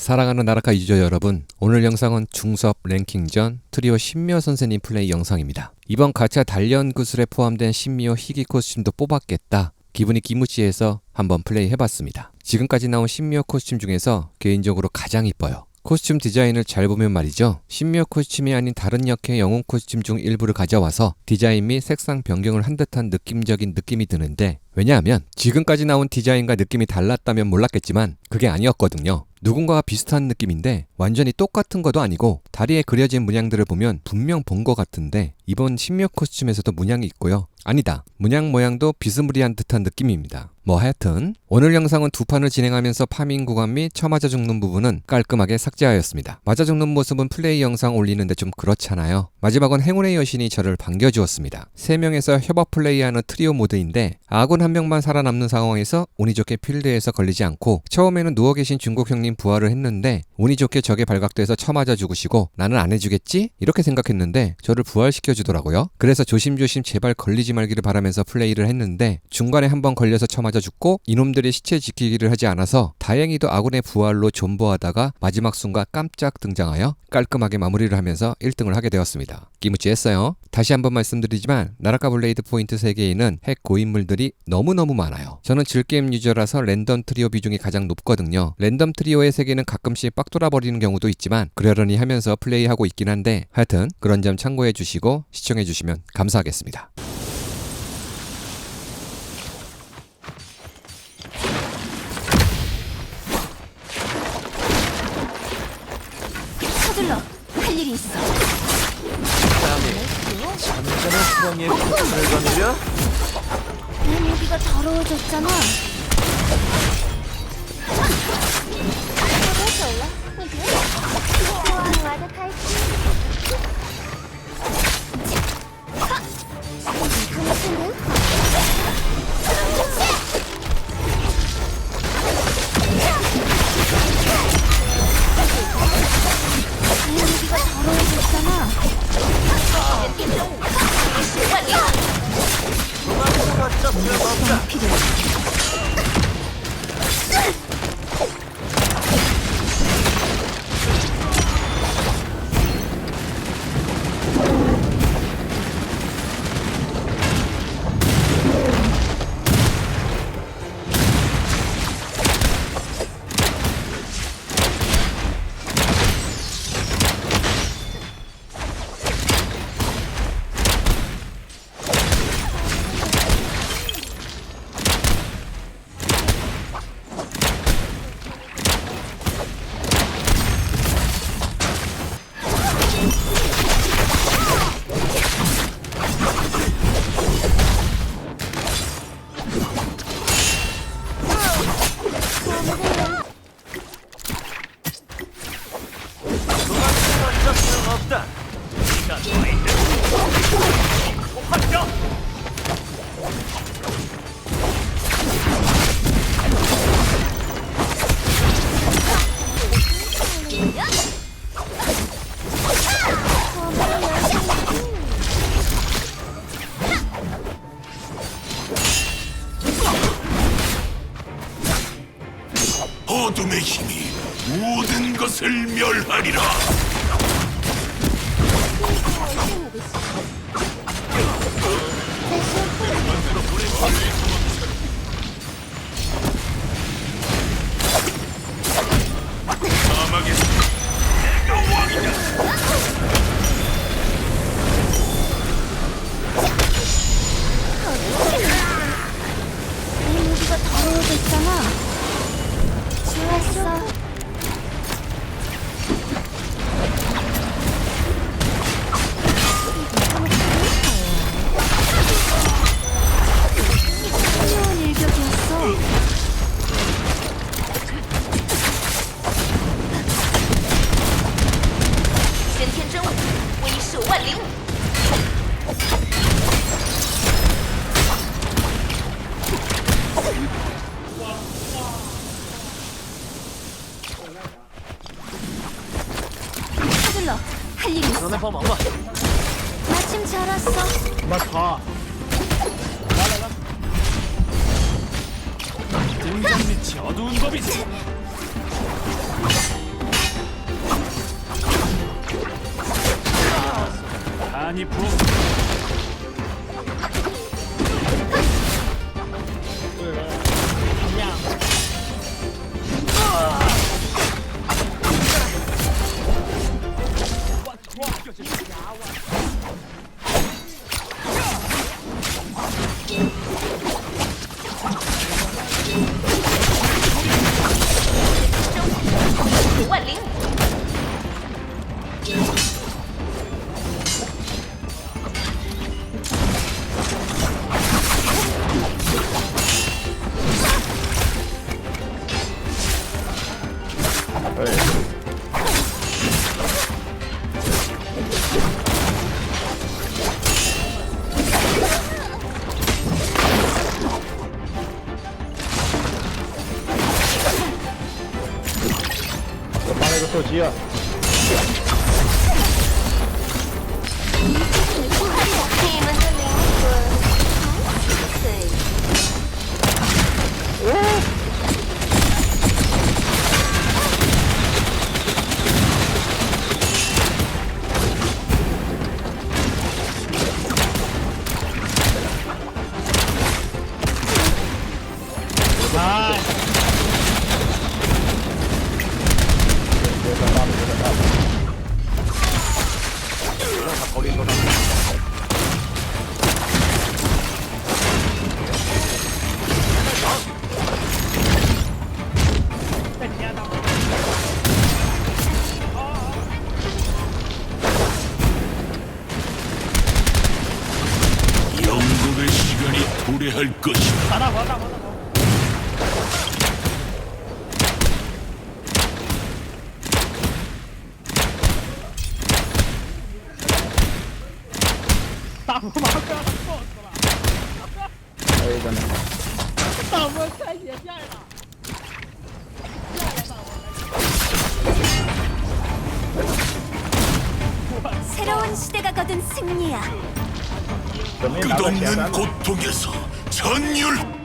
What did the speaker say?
사랑하는 나라카 유저 여러분, 오늘 영상은 중섭 랭킹전 트리오 신미호 선생님 플레이 영상입니다. 이번 가차 단련 구슬에 포함된 신미호 희귀 코스튬도 뽑았겠다. 기분이 기무치해서 한번 플레이 해봤습니다. 지금까지 나온 신미호 코스튬 중에서 개인적으로 가장 이뻐요. 코스튬 디자인을 잘 보면 말이죠. 신미호 코스튬이 아닌 다른 역의 영웅 코스튬 중 일부를 가져와서 디자인 및 색상 변경을 한 듯한 느낌적인 느낌이 드는데 왜냐하면 지금까지 나온 디자인과 느낌이 달랐다면 몰랐겠지만 그게 아니었거든요. 누군가가 비슷한 느낌인데 완전히 똑같은 것도 아니고 다리에 그려진 문양들을 보면 분명 본 것 같은데 이번 신묘 코스튬에서도 문양이 있고요. 아니다. 문양 모양도 비스무리한 듯한 느낌입니다. 뭐 하여튼 오늘 영상은 두 판을 진행하면서 파밍 구간 및 처맞아 죽는 부분은 깔끔하게 삭제하였습니다. 맞아 죽는 모습은 플레이 영상 올리는데 좀 그렇잖아요. 마지막은 행운의 여신이 저를 반겨주었습니다. 세 명에서 협업 플레이하는 트리오 모드인데 아군 한 명만 살아남는 상황에서 운이 좋게 필드에서 걸리지 않고 처음에는 누워 계신 중국 형님 부활을 했는데 운이 좋게 적에 발각돼서 쳐맞아 죽으시고 나는 안 해주겠지? 이렇게 생각했는데 저를 부활시켜 주더라고요. 그래서 조심조심 제발 걸리지 말기를 바라면서 플레이를 했는데 중간에 한번 걸려서 쳐맞아 죽고 이놈들이 시체 지키기를 하지 않아서 다행히도 아군의 부활로 존버하다가 마지막 순간 깜짝 등장하여 깔끔하게 마무리를 하면서 1등을 하게 되었습니다. 끼무찌했어요. 다시 한번 말씀드리지만 나라카 블레이드 포인트 세계에는 핵 고인물들이 너무너무 많아요. 저는 즐게임 유저라서 랜덤 트리오 비중이 가장 높거든요. 랜덤 트리오의 세계는 가끔씩 빡 돌아버리는 경우도 있지만 그러려니 하면서 플레이하고 있긴 한데 하여튼 그런 점 참고해 주시고 시청해 주시면 감사하겠습니다. 서둘러 할 일이 있어. 잠깐의 수렁에 빛을 거느려 내 모기가 더러워졌잖아. 없다 필요해. 확정 어둠의 힘이 모든 것을 멸하리라. 할 일이 있어. 너네 봐 막봐. 마침 잘 왔어. 나 가. 등장빛이 어두운 법이지. 아니 부. 手机啊， 도래할 것이다. 새로운 시대가 거둔 승리야. 그 그 끝없는 고통에서 전율